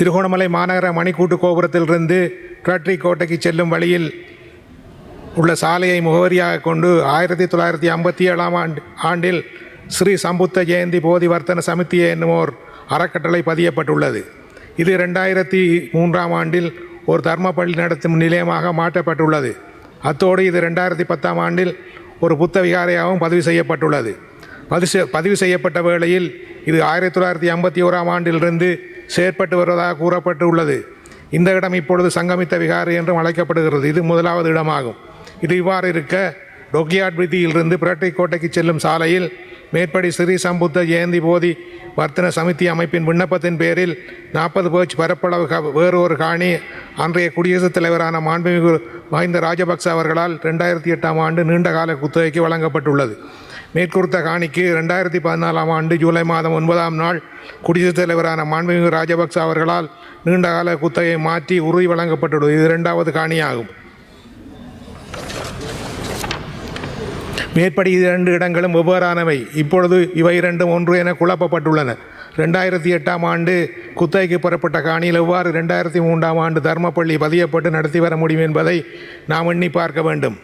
திருகோணமலை மாநகர மணிக்கூட்டு கோபுரத்திலிருந்து ட்ரட்ரி கோட்டைக்கு செல்லும் வழியில் உள்ள சாலையை முகவரியாக கொண்டு ஆயிரத்தி தொள்ளாயிரத்தி ஐம்பத்தி ஏழாம் ஆண்டு ஆண்டில் ஸ்ரீ சம்புத்த ஜெயந்தி போதி வர்த்தன சமிதி என்னுமோர் அறக்கட்டளை பதியப்பட்டுள்ளது. இது ரெண்டாயிரத்தி மூன்றாம் ஆண்டில் ஒரு தர்மப்பள்ளி நடத்தும் நிலையமாக மாற்றப்பட்டுள்ளது. அத்தோடு இது ரெண்டாயிரத்தி பத்தாம் ஆண்டில் ஒரு புத்த விகாரையாகவும் பதிவு செய்யப்பட்டுள்ளது. பதிவு செ- பதிவு செய்யப்பட்ட வேளையில் இது ஆயிரத்தி தொள்ளாயிரத்தி ஐம்பத்தி ஓராம் ஆண்டிலிருந்து செயற்பட்டு வருவதாக கூறப்பட்டுள்ளது. இந்த இடம் இப்பொழுது சங்கமித்த விகாரி என்றும் அழைக்கப்படுகிறது. இது முதலாவது இடமாகும். இது இவ்வாறு இருக்க டொக்கியாட் வீதியிலிருந்து பிரட்டை கோட்டைக்கு செல்லும் சாலையில் மேற்படி ஸ்ரீ சம்புத்த ஜெயந்தி போதி வர்த்தன சமிதி அமைப்பின் விண்ணப்பத்தின் பேரில் நாற்பது பேச்சு பரப்பளவு வேறு ஒரு காணி அன்றைய குடியரசுத் தலைவரான மாண்புமிகு மஹிந்த ராஜபக்ச அவர்களால் ரெண்டாயிரத்தி எட்டாம் ஆண்டு நீண்டகால குத்தகைக்கு வழங்கப்பட்டுள்ளது. மேற்குறித்த காணிக்கு ரெண்டாயிரத்தி பதினாலாம் ஆண்டு ஜூலை மாதம் ஒன்பதாம் நாள் குடியரசுத் தலைவரான மாண்புமிகு ராஜபக்ச அவர்களால் நீண்டகால குத்தகை மாற்றி உறுதி வழங்கப்பட்டுள்ளது. இது இரண்டாவது காணியாகும். மேற்படி இரண்டு இடங்களும் வெவ்வேறானவை. இப்பொழுது இவை இரண்டும் ஒன்று என குழப்பப்பட்டுள்ளன. ரெண்டாயிரத்தி எட்டாம் ஆண்டு குத்தகைக்கு பெறப்பட்ட காணியில் எவ்வாறு ரெண்டாயிரத்தி மூன்றாம் ஆண்டு தர்மப்பள்ளி பதியப்பட்டு நடத்தி வர முடியும் என்பதை நாம் எண்ணி பார்க்க வேண்டும்.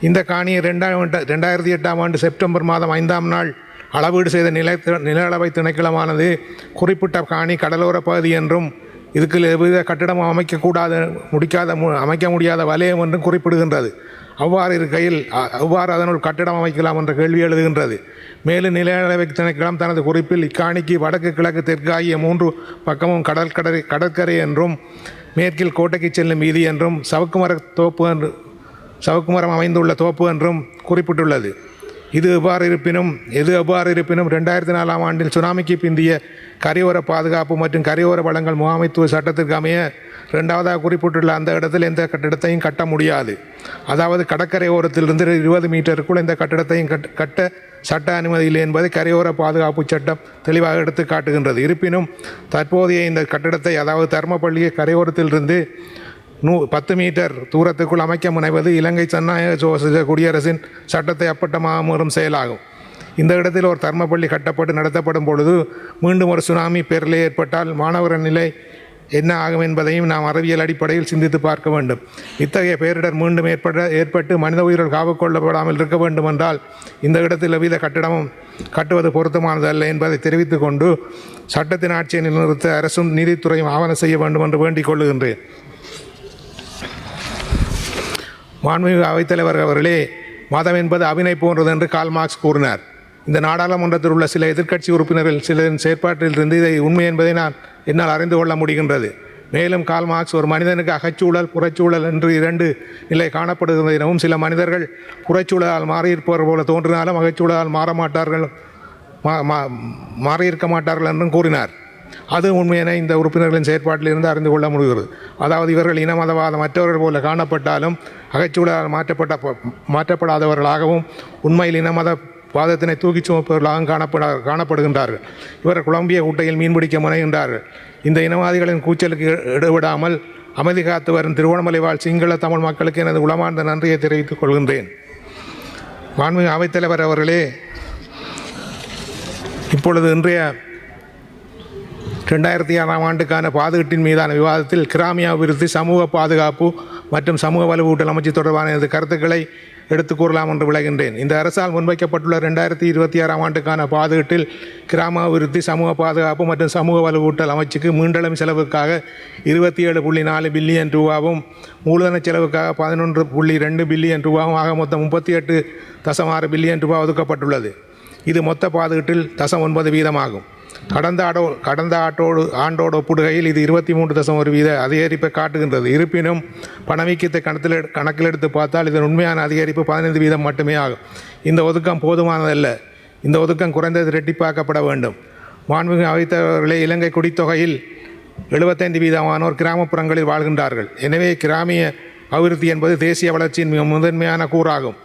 இந்த காணியை ரெண்டாயிரம் ரெண்டாயிரத்தி எட்டாம் ஆண்டு செப்டம்பர் மாதம் ஐந்தாம் நாள் அளவீடு செய்த நில நில அளவை திணைக்களமானது குறிப்பிட்ட காணி கடலோர பகுதி என்றும் இதுக்கு எவ்வித கட்டிடம் அமைக்கக்கூடாத முடிக்காத மு- அமைக்க முடியாத வலயம் என்றும் குறிப்பிடுகின்றது. அவ்வாறு இருக்கையில் அவ்வாறு அதனுள் கட்டிடம் அமைக்கலாம் என்ற கேள்வி எழுதுகின்றது. மேலும் நில அளவை திணைக்களம் தனது குறிப்பில் இக்காணிக்கு வடக்கு கிழக்கு தெற்கு ஆகிய மூன்று பக்கமும் கடற்கரை கடற்கரை என்றும் மேற்கில் கோட்டைக்கு செல்லும் வீதி என்றும் சவுக்குமர தோப்பு என்று சவுக்குமரம் அமைந்துள்ள தோப்பு என்றும் குறிப்பிட்டுள்ளது. இது எவ்வாறு இருப்பினும் எது எவ்வாறு இருப்பினும் ரெண்டாயிரத்தி நாலாம் ஆண்டில் சுனாமிக்கு பிந்திய கரையோர பாதுகாப்பு மற்றும் கரையோர வளங்கள் முகாமைத்துவ சட்டத்திற்கு அமைய ரெண்டாவதாக குறிப்பிட்டுள்ள அந்த இடத்தில் எந்த கட்டிடத்தையும் கட்ட முடியாது. அதாவது கடற்கரை ஓரத்திலிருந்து இருபது மீட்டருக்குள் இந்த கட்டிடத்தையும் கட் கட்ட சட்ட அனுமதி இல்லை என்பதை கரையோர பாதுகாப்பு சட்டம் தெளிவாக எடுத்து காட்டுகின்றது இருப்பினும் தற்போதைய இந்த கட்டிடத்தை அதாவது தர்மப்பள்ளியை கரையோரத்திலிருந்து நூ பத்து மீட்டர் தூரத்துக்குள் அமைக்க முனைவது இலங்கை ஜனநாயக சோசலிச குடியரசின் சட்டத்தை அப்பட்டமாக மீறும் செயலாகும். இந்த இடத்தில் ஒரு தர்மப்பள்ளி கட்டப்பட்டு நடத்தப்படும் பொழுது மீண்டும் ஒரு சுனாமி பேரில் ஏற்பட்டால் மாணவர் நிலை என்ன ஆகும் என்பதையும் நாம் அறிவியல் அடிப்படையில் சிந்தித்து பார்க்க வேண்டும். இத்தகைய பேரிடர் மீண்டும் ஏற்பட ஏற்பட்டு மனித உயிர்கள் காவு கொள்ளப்படாமல் இருக்க வேண்டும் என்றால் இந்த இடத்தில் எவ்வித கட்டிடமும் கட்டுவது பொருத்தமானதல்ல என்பதை தெரிவித்து கொண்டு சட்டத்தின் ஆட்சியை நிலைநிறுத்த அரசும் நீதித்துறையும் ஆவணம் செய்ய வேண்டும் என்று வேண்டிக் கொள்ளுகின்றேன். மாண்புமிகு அவைத்தலைவர் அவர்களே மதம் என்பது அபிநய போன்றது என்று கால் மார்க்ஸ் கூறினார். இந்த நாடாளுமன்றத்தில் உள்ள சில எதிர்க்கட்சி உறுப்பினர்கள் சிலரின் செயற்பாட்டிலிருந்து இதை உண்மை என்பதை நான் என்னால் அறிந்து கொள்ள முடிகின்றது. மேலும் கால் மார்க்ஸ் ஒரு மனிதனுக்கு அகச்சூழல் புறச்சூழல் என்று இரண்டு நிலை காணப்படுகிறது எனவும் சில மனிதர்கள் புறச்சூழலால் மாறியிருப்பவர் போல தோன்றினாலும் அகச்சூழலால் மாற மாட்டார்கள் மா- மா- மாறியிருக்க மாட்டார்கள் என்றும் கூறினார். அது உண்மையான இந்த உறுப்பினர்களின் செயற்பாட்டிலிருந்து அறிந்து கொள்ள முடிகிறது. அதாவது இவர்கள் இனமதவாத மற்றவர்கள் போல காணப்பட்டாலும் அகைச்சூழலால் மாற்றப்பட்ட மாற்றப்படாதவர்களாகவும் உண்மையில் இனமத வாதத்தினை தூக்கிச் சுமப்பவர்களாகவும் காணப்பட காணப்படுகின்றார்கள். இவர் குழம்பிய குட்டையில் மீன்பிடிக்க முனைகின்றார்கள். இந்த இனவாதிகளின் கூச்சலுக்கு இட- அமைதி காத்து வரும் திருவண்ணாமலை வாழ் சிங்கள தமிழ் மக்களுக்கு எனது உளமார்ந்த நன்றியை தெரிவித்துக் கொள்கின்றேன். மாண்புமிகு அவைத்தலைவர் அவர்களே இப்பொழுது இன்றைய ரெண்டாயிரத்தி ஆறாம் ஆண்டுக்கான பாதுகாட்டின் மீதான விவாதத்தில் கிராமிய அபிவிருத்தி சமூக பாதுகாப்பு மற்றும் சமூக வலுவூட்டல் அமைச்சு தொடர்பான எனது கருத்துக்களை எடுத்துக் கூறலாம் என்று விளைகின்றேன். இந்த அரசால் முன்வைக்கப்பட்டுள்ள ரெண்டாயிரத்தி இருபத்தி ஆறாம் ஆண்டுக்கான பாதுகாட்டில் கிராம அபிவிருத்தி சமூக பாதுகாப்பு மற்றும் சமூக வலுவூட்டல் அமைச்சுக்கு மீண்டளம் செலவுக்காக இருபத்தி ஏழு புள்ளி நாலு பில்லியன் ரூபாவும் மூலதன செலவுக்காக பதினொன்று புள்ளி ரெண்டு பில்லியன் ரூபாவும் ஆக மொத்தம் முப்பத்தி எட்டு தசம் ஆறு பில்லியன் ரூபாய் ஒதுக்கப்பட்டுள்ளது. இது மொத்த பாதுகாட்டில் தசம் ஒன்பது வீதமாகும். கடந்த ஆடோ கடந்த ஆட்டோடு ஆண்டோடு ஒப்பிடுகையில் இது இருபத்தி மூன்று தசம் ஒரு வீத அதிகரிப்பை காட்டுகின்றது. இருப்பினும் பணவீக்கத்தை கணத்தில் கணக்கில் எடுத்து பார்த்தால் இதன் உண்மையான அதிகரிப்பு பதினைந்து வீதம் மட்டுமே ஆகும். இந்த ஒதுக்கம் போதுமானதல்ல. இந்த ஒதுக்கம் குறைந்தது ரெட்டிப்பாக்கப்பட வேண்டும். மாண்புமிகு அவைத்தவர்களே இலங்கை குடித்தொகையில் எழுபத்தைந்து வீதமானோர் கிராமப்புறங்களில் வாழ்கின்றார்கள். எனவே கிராமிய அபிவிருத்தி என்பது தேசிய வளர்ச்சியின் மிக முதன்மையான கூறாகும்.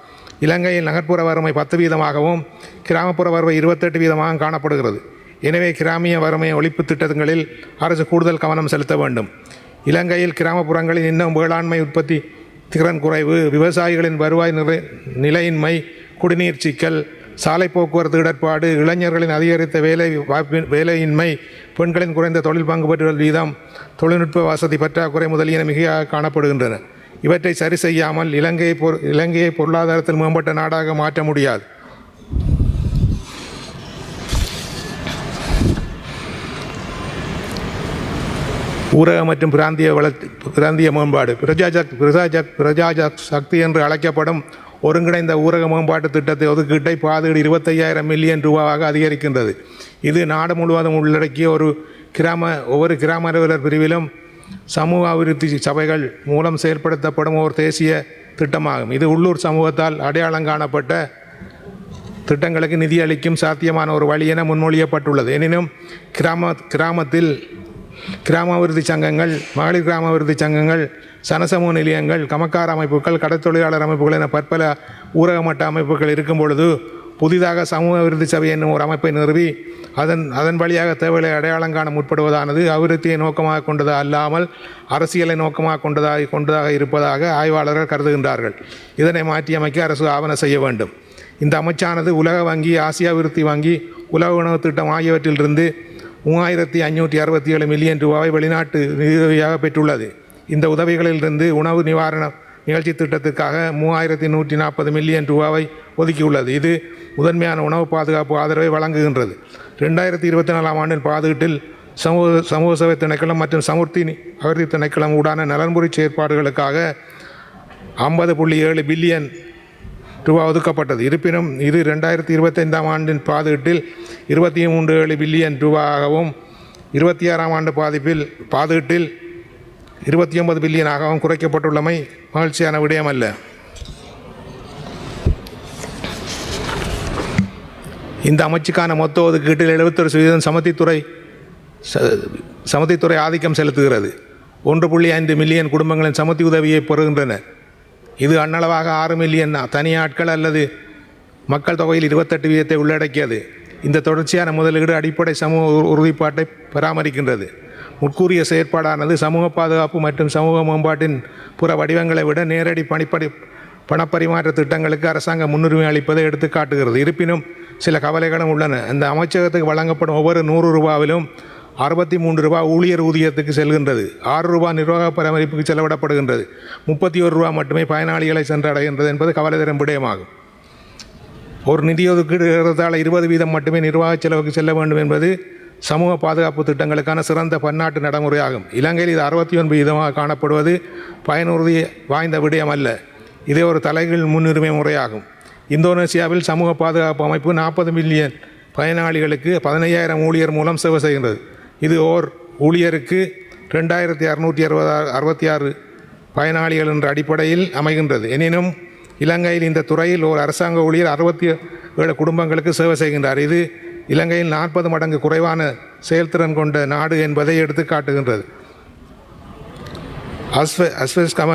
இலங்கையில் நகர்ப்புற வறுமை பத்து வீதமாகவும் கிராமப்புற வறுமை இருபத்தெட்டு வீதமாக காணப்படுகிறது. எனவே கிராமிய வறுமை ஒழிப்பு திட்டங்களில் அரசு கூடுதல் கவனம் செலுத்த வேண்டும். இலங்கையில் கிராமப்புறங்களில் இன்னும் வேளாண்மை உற்பத்தி திறன் குறைவு விவசாயிகளின் வருவாய் நிலை நிலையின்மை குடிநீர் சிக்கல் சாலை போக்குவரத்து இடர்பாடு இளைஞர்களின் அதிகரித்த வேலை வாய்ப்பு வேலையின்மை பெண்களின் குறைந்த தொழில் பங்கு பெற்றுதல் வீதம் தொழில்நுட்ப வசதி பற்றாக்குறை முதலியன மிகையாக காணப்படுகின்றன. இவற்றை சரி செய்யாமல் இலங்கையை பொ இலங்கையை பொருளாதாரத்தில் மேம்பட்ட நாடாக மாற்ற முடியாது. ஊரக மற்றும் பிராந்திய வளர்ச்சி பிராந்திய மேம்பாடு பிரஜாஜக் பிரஜாஜக் பிரஜாஜக் சக்தி என்று அழைக்கப்படும் ஒருங்கிணைந்த ஊரக மேம்பாட்டு திட்டத்தை ஒதுக்கீட்டை பாதுகாடு இருபத்தையாயிரம் மில்லியன் ரூபாவாக அதிகரிக்கின்றது. இது நாடு முழுவதும் உள்ளடக்கிய ஒரு கிராம ஒவ்வொரு கிராம அலுவலர் பிரிவிலும் சமூக அபிவிருத்தி சபைகள் மூலம் செயல்படுத்தப்படும் ஒரு தேசிய திட்டமாகும். இது உள்ளூர் சமூகத்தால் அடையாளம் காணப்பட்ட திட்டங்களுக்கு நிதியளிக்கும் சாத்தியமான ஒரு வழி என முன்மொழியப்பட்டுள்ளது. எனினும் கிராம கிராமத்தில் கிராம விருது சங்கங்கள் மகளிர் கிராம விருது சங்கங்கள் சனசமூக நிலையங்கள் கமக்கார அமைப்புகள் கடற்தொழிலாளர் அமைப்புகள் என பற்பல ஊரக மட்ட அமைப்புகள் இருக்கும் பொழுது புதிதாக சமூக விருது சபை என்னும் ஒரு அமைப்பை நிறுவி அதன் அதன் வழியாக தேவைகளை அடையாளம் காண முற்படுவதானது அபிவிருத்தியை நோக்கமாக கொண்டதா அல்லாமல் அரசியலை நோக்கமாக கொண்டதாக கொண்டதாக இருப்பதாக ஆய்வாளர்கள் கருதுகின்றார்கள். இதனை மாற்றியமைக்க அரசு ஆவண செய்ய வேண்டும். இந்த அமைச்சானது உலக வங்கி ஆசியா விருத்தி வங்கி உலக உணவு திட்டம் ஆகியவற்றிலிருந்து மூவாயிரத்தி ஐநூற்றி அறுபத்தி ஏழு மில்லியன் ரூபாவை வெளிநாட்டு நிதியுதவியாக பெற்றுள்ளது. இந்த உதவிகளிலிருந்து உணவு நிவாரண நிகழ்ச்சி திட்டத்திற்காக மூவாயிரத்தி நூற்றி நாற்பது மில்லியன் ரூபாவை ஒதுக்கியுள்ளது. இது முதன்மையான உணவு பாதுகாப்பு ஆதரவை வழங்குகின்றது. ரெண்டாயிரத்தி இருபத்தி நாலாம் ஆண்டின் பாதுகாட்டில் சமூக சமூக சேவை திணைக்களம் மற்றும் சமுர்த்தி அகர்த்தி திணைக்களம் உடான நலன்புரி செயற்பாடுகளுக்காக ஐம்பது புள்ளி ஏழு பில்லியன் ரூபா ஒதுக்கப்பட்டது. இருப்பினும் இது ரெண்டாயிரத்தி இருபத்தைந்தாம் ஆண்டின் பாதுகிட்டில் இருபத்தி மூன்று ஏழு பில்லியன் ரூபாகவும் இருபத்தி ஆறாம் ஆண்டு பாதிப்பில் பாதுகாட்டில் இருபத்தி ஒன்பது பில்லியனாகவும் குறைக்கப்பட்டுள்ளமை மகிழ்ச்சியான விடயம் அல்ல இந்த அமைச்சுக்கான மொத்த ஒதுக்கீட்டில் எழுபத்தொரு சதவீதம் சமத்தித்துறை ச- சமத்தித்துறை ஆதிக்கம் செலுத்துகிறது. ஒன்று புள்ளி ஐந்து மில்லியன் குடும்பங்களின் சமத்தி உதவியை பெறுகின்றன. இது அண்ணளவாக ஆறு மில்லியன் தனியாட்கள் அல்லது மக்கள் தொகையில் இருபத்தெட்டு வீதத்தை உள்ளடக்கியது. இந்த தொடர்ச்சியான முதலீடு அடிப்படை சமூக உறுதிப்பாட்டை பராமரிக்கின்றது. முற்கூறிய செயற்பாடானது சமூக பாதுகாப்பு மற்றும் சமூக மேம்பாட்டின் புற வடிவங்களை விட நேரடி பணிப்படி பணப்பரிமாற்ற திட்டங்களுக்கு அரசாங்கம் முன்னுரிமை அளிப்பதை எடுத்து காட்டுகிறது இருப்பினும் சில கவலைகளும் உள்ளன. இந்த அமைச்சகத்துக்கு வழங்கப்படும் ஒவ்வொரு நூறு ரூபாவிலும் அறுபத்தி மூன்று ரூபா ஊழியர் ஊதியத்துக்கு செல்கின்றது. ஆறு ரூபா நிர்வாக பராமரிப்புக்கு செலவிடப்படுகின்றது. முப்பத்தி ஒரு ரூபா மட்டுமே பயனாளிகளை சென்றடைகின்றது என்பது கவலை தரும் விடயமாகும். ஒரு நிதி ஒதுக்கீடு இருபது வீதம் மட்டுமே நிர்வாக செலவுக்கு செல்ல வேண்டும் என்பது சமூக பாதுகாப்பு திட்டங்களுக்கான சிறந்த பன்னாட்டு நடைமுறையாகும். இலங்கையில் இது அறுபத்தி ஒன்பது வீதமாக காணப்படுவது பயனுறுதி வாய்ந்த விடயம் அல்ல இதே ஒரு தலைகீழ் முன்னுரிமை முறையாகும். இந்தோனேசியாவில் சமூக பாதுகாப்பு அமைப்பு நாற்பது மில்லியன் பயனாளிகளுக்கு பதினையாயிரம் ஊழியர் மூலம் சேவை செய்கின்றது. இது ஓர் ஊழியருக்கு ரெண்டாயிரத்தி அறுநூற்றி அறுபது அறுபத்தி ஆறு பயனாளிகள் என்ற அடிப்படையில் அமைகின்றது. எனினும் இலங்கையில் இந்த துறையில் ஒரு அரசாங்க ஊழியர் அறுபத்தி ஏழு குடும்பங்களுக்கு சேவை செய்கின்றார். இது இலங்கையில் நாற்பது மடங்கு குறைவான செயல்திறன் கொண்ட நாடு என்பதை எடுத்து காட்டுகின்றது. அஸ்வ அஸ்வஸ்கம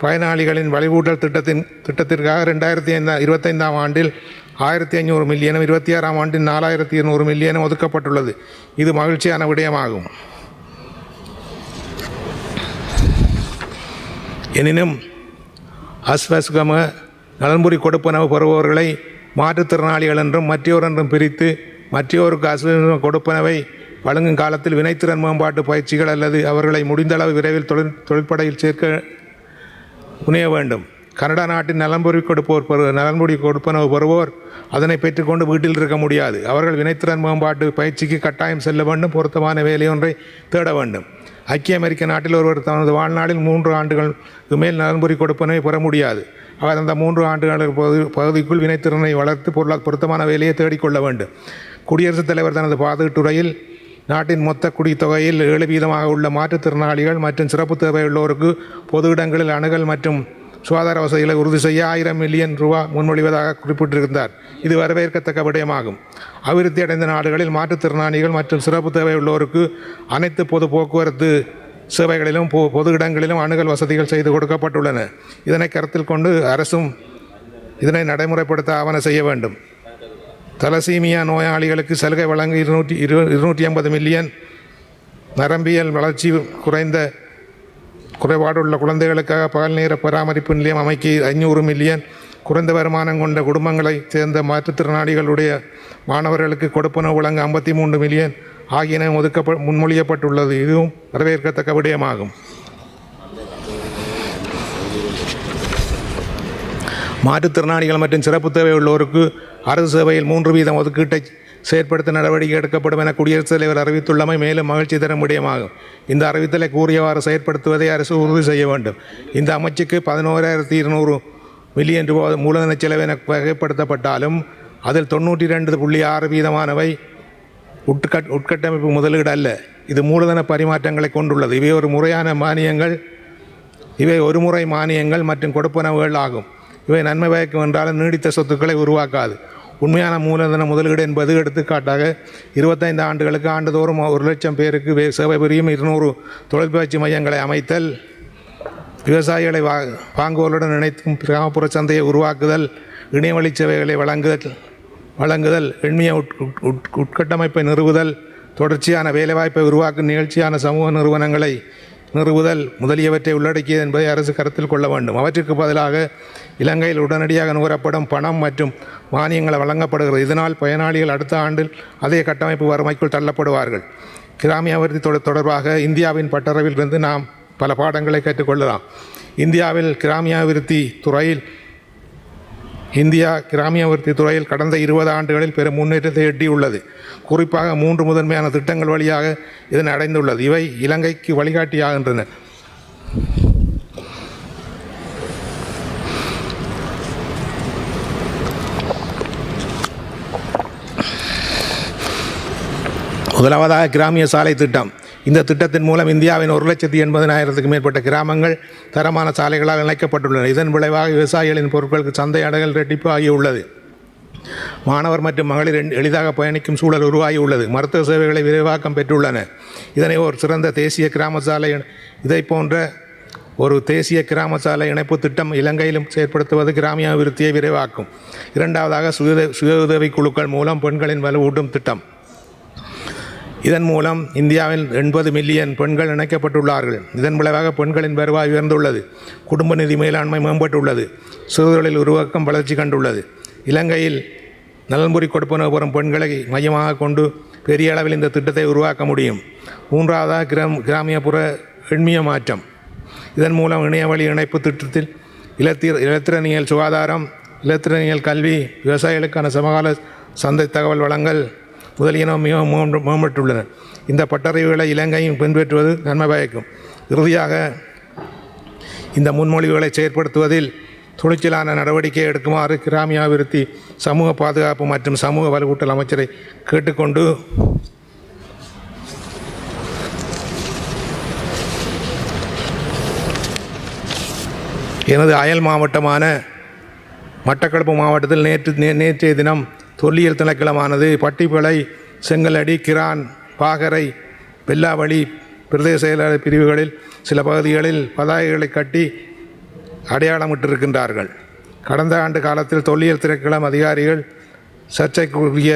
பயனாளிகளின் வழிவூட்டல் திட்டத்தின் திட்டத்திற்காக ரெண்டாயிரத்தி ஐந்தா இருபத்தைந்தாம் ஆண்டில் ஆயிரத்தி ஐநூறு மில்லியனும் இருபத்தி ஆறாம் ஆண்டில் நாலாயிரத்தி இருநூறு மில்லியனும் ஒதுக்கப்பட்டுள்ளது. இது மகிழ்ச்சியான விடயமாகும். எனினும் அஸ்வஸ்கம நலன்புரி கொடுப்பனவு பெறுபவர்களை மாற்றுத்திறனாளிகள் என்றும் மற்றோர் என்றும் பிரித்து மற்றோருக்கு அஸ்வஸ்கம கொடுப்பனவை வழங்கும் காலத்தில் வினைத்திறன் மேம்பாட்டு பயிற்சிகள் அல்லது அவர்களை முடிந்தளவு விரைவில் தொழில் தொழிற்படையில் சேர்க்க முனைய வேண்டும். கனடா நாட்டின் நலன்புரி கொடுப்போர் பெறு நலன்புரி கொடுப்பனவு பெறுவோர் அதனை பெற்றுக்கொண்டு வீட்டில் இருக்க முடியாது. அவர்கள் வினைத்திறன் மேம்பாட்டு பயிற்சிக்கு கட்டாயம் செல்ல வேண்டும் பொருத்தமான வேலையொன்றை தேட வேண்டும். ஐக்கிய அமெரிக்க நாட்டில் ஒருவர் தனது வாழ்நாளில் மூன்று ஆண்டுகளுக்கு மேல் நலன்புரி கொடுப்பனவை பெற முடியாது. அவர் அந்த மூன்று ஆண்டுகள் பகுதி பகுதிக்குள் வினைத்திறனை வளர்த்து பொருளா பொருத்தமான வேலையை தேடிக்கொள்ள வேண்டும். குடியரசுத் தலைவர் தனது பாதுகாட்டுறையில் நாட்டின் மொத்த குடித்தொகையில் ஏழு வீதமாக உள்ள மாற்றுத்திறனாளிகள் மற்றும் சிறப்பு தேவையுள்ளோருக்கு பொது இடங்களில் அணுகல் மற்றும் சுகாதார வசதிகளை உறுதி செய்ய ஆயிரம் மில்லியன் ரூபா முன்மொழிவதாக குறிப்பிட்டிருந்தார். இது வரவேற்கத்தக்க விடயமாகும். அபிவிருத்தி அடைந்த நாடுகளில் மாற்றுத்திறனாளிகள் மற்றும் சிறப்பு தேவை உள்ளோருக்கு அனைத்து பொது போக்குவரத்து சேவைகளிலும் பொ பொது இடங்களிலும் அணுகல் வசதிகள் செய்து கொடுக்கப்பட்டுள்ளன. இதனை கருத்தில் கொண்டு அரசும் இதனை நடைமுறைப்படுத்த ஆவண செய்ய வேண்டும். தலசீமியா நோயாளிகளுக்கு சலுகை வழங்க இருநூற்றி இரு இருநூற்றி ஐம்பது மில்லியன் நரம்பியல் வளர்ச்சி குறைந்த குறைபாடுள்ள குழந்தைகளுக்காக பகல் நேர பராமரிப்பு நிலையம் அமைக்க ஐநூறு மில்லியன் குறைந்த வருமானம் கொண்ட குடும்பங்களைச் சேர்ந்த மாற்றுத்திறனாளிகளுடைய மாணவர்களுக்கு கொடுப்பனவு வழங்க ஐம்பத்தி மூன்று மில்லியன் ஆகியன ஒதுக்க முன்மொழியப்பட்டுள்ளது. இதுவும் வரவேற்கத்தக்க விடயமாகும். மாற்றுத்திறனாளிகள் மற்றும் சிறப்பு தேவை உள்ளோருக்கு அரசு சேவையில் மூன்று வீதம் ஒதுக்கீட்டை செயற்படுத்த நடவடிக்கை எடுக்கப்படும் என குடியரசுத் தலைவர் அறிவித்துள்ளமை மேலும் மகிழ்ச்சி தரும் விடயமாகும். இந்த அறிவித்தலை கூறியவாறு செயற்படுத்துவதை அரசு உறுதி செய்ய வேண்டும். இந்த அமைச்சுக்கு பதினோராயிரத்தி இருநூறு மில்லியன் ரூபாய் மூலதன செலவு என வகைப்படுத்தப்பட்டாலும் அதில் தொண்ணூற்றி ரெண்டு புள்ளி ஆறு வீதமானவை உட்கட் உட்கட்டமைப்பு முதலீடு அல்ல. இது மூலதன பரிமாற்றங்களை கொண்டுள்ளது. இவை ஒரு முறையான மானியங்கள் இவை ஒருமுறை மானியங்கள் மற்றும் கொடுப்பனவுகள் ஆகும். இவை நன்மை பயக்கும் என்றாலும் நீடித்த சொத்துக்களை உருவாக்காது. உண்மையான மூலதன முதலீடு என்பது எடுத்துக்காட்டாக இருபத்தைந்து ஆண்டுகளுக்கு ஆண்டுதோறும் ஒரு லட்சம் பேருக்கு சேவை புரியும் இருநூறு தொழிற்பயிற்சி மையங்களை அமைத்தல் விவசாயிகளை வா வாங்குவோருடன் இணைத்தும் கிராமப்புற சந்தையை உருவாக்குதல் இணையவழி சேவைகளை வழங்குதல் வழங்குதல் எண்மைய உட்- உட் உட்கட்டமைப்பை நிறுவுதல் தொடர்ச்சியான வேலைவாய்ப்பை உருவாக்கும் நிகழ்ச்சியான சமூக நிறுவனங்களை நிறுவுதல் முதலியவற்றை உள்ளடக்கியது என்பதை அரசு கருத்தில் கொள்ள வேண்டும். அவற்றுக்கு பதிலாக இலங்கையில் உடனடியாக நுகரப்படும் பணம் மற்றும் மானியங்கள் வழங்கப்படுகிறது. இதனால் பயனாளிகள் அடுத்த ஆண்டில் அதே கட்டமைப்பு வறுமைக்குள் தள்ளப்படுவார்கள். கிராமிய அபிவிருத்தி தொடர்பாக இந்தியாவின் பட்டறவிலிருந்து நாம் பல பாடங்களை கற்றுக்கொள்ளலாம் இந்தியாவில் கிராமிய அபிவிருத்தி துறையில் இந்தியா கிராமிய அபிவிருத்தி துறையில் கடந்த இருபது ஆண்டுகளில் பெரும் முன்னேற்றத்தை எட்டியுள்ளது. குறிப்பாக மூன்று முதன்மையான திட்டங்கள் வழியாக இதனை அடைந்துள்ளது. இவை இலங்கைக்கு வழிகாட்டியாகின்றன. முதலாவதாக கிராமிய சாலை திட்டம். இந்த திட்டத்தின் மூலம் இந்தியாவின் ஒரு லட்சத்தி எண்பதினாயிரத்துக்கும் மேற்பட்ட கிராமங்கள் தரமான சாலைகளால் இணைக்கப்பட்டுள்ளன. இதன் விளைவாக விவசாயிகளின் பொருட்களுக்கு சந்தை அடைகள் ரெட்டிப்பு ஆகியுள்ளது. மாணவர் மற்றும் மகளிர் எளிதாக பயணிக்கும் சூழல் உருவாகியுள்ளது. மருத்துவ சேவைகளை விரிவாக்கம் பெற்றுள்ளன. இதனை ஒரு சிறந்த தேசிய கிராம சாலை இதை போன்ற ஒரு தேசிய கிராம சாலை இணைப்பு திட்டம் இலங்கையிலும் செயற்படுத்துவது கிராமிய அபிவிருத்தியை விரைவாக்கும். இரண்டாவதாக சுய சுய உதவி குழுக்கள் மூலம் பெண்களின் வலுவூட்டும் திட்டம். இதன் மூலம் இந்தியாவில் எண்பது மில்லியன் பெண்கள் இணைக்கப்பட்டுள்ளார்கள். இதன் விளைவாக பெண்களின் வருவாய் உயர்ந்துள்ளது. குடும்ப நிதி மேலாண்மை மேம்பட்டுள்ளது. சிறுதொழில் உருவாக்கம் வளர்ச்சி கண்டுள்ளது. இலங்கையில் நலன்புரி கொடுப்பன பெறும் பெண்களை மையமாக கொண்டு பெரிய அளவில் இந்த திட்டத்தை உருவாக்க முடியும். மூன்றாவதாக கிராம் கிராமியப்புற எண்மிய மாற்றம். இதன் மூலம் இணையவழி இணைப்பு திட்டத்தில் இலத்திர இலத்திரனியல் சுகாதாரம் இலத்திரனியல் கல்வி விவசாயிகளுக்கான சமகால சந்தை தகவல் வழங்கல் முதலியன மிகவும் மேம்பட்டு- மேம்பட்டுள்ளன இந்த பட்டறிவுகளை இலங்கையும் பின்பற்றுவது நன்மை பயக்கும் இறுதியாக இந்த முன்மொழிவுகளை செயற்படுத்துவதில் துணிச்சலான நடவடிக்கை எடுக்குமாறு கிராமியாவிருத்தி சமூக பாதுகாப்பு மற்றும் சமூக வலுவூட்டல் அமைச்சரை கேட்டுக்கொண்டு எனது அயல் மாவட்டமான மட்டக்களப்பு மாவட்டத்தில் நேற்று நேற்றைய தினம் தொல்லியல் திணைக்களமானது பட்டிப்பளை செங்கலடி கிரான் பாகரை வெல்லாவளி பிரதேச செயலாளர் பிரிவுகளில் சில பகுதிகளில் பதாகைகளை கட்டி அடையாளமிட்டிருக்கின்றார்கள். கடந்த ஆண்டு காலத்தில் தொல்லியல் திணைக்களம் அதிகாரிகள் சர்ச்சைக்குரிய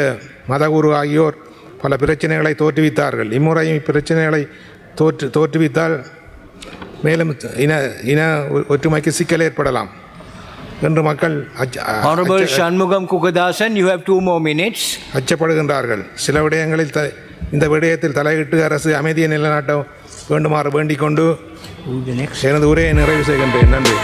மதகுரு ஆகியோர் பல பிரச்சனைகளை தோற்றுவித்தார்கள். இம்முறையும் பிரச்சனைகளை தோற்று தோற்றுவித்தால் மேலும் இன இன ஒற்றுமைக்கு சிக்கல் ஏற்படலாம். என்று மக்கள் Honorable Shanmugam Kukadasan, you have two more minutes. அச்சப்படுகின்றார்கள் சில விடயங்களில் த இந்த விடயத்தில் தலையிட்டு அரசு அமைதியை நிலைநாட்ட வேண்டுமாறு வேண்டிக் கொண்டு? எனது உரையை நிறைவு செய்கின்றேன் நன்றி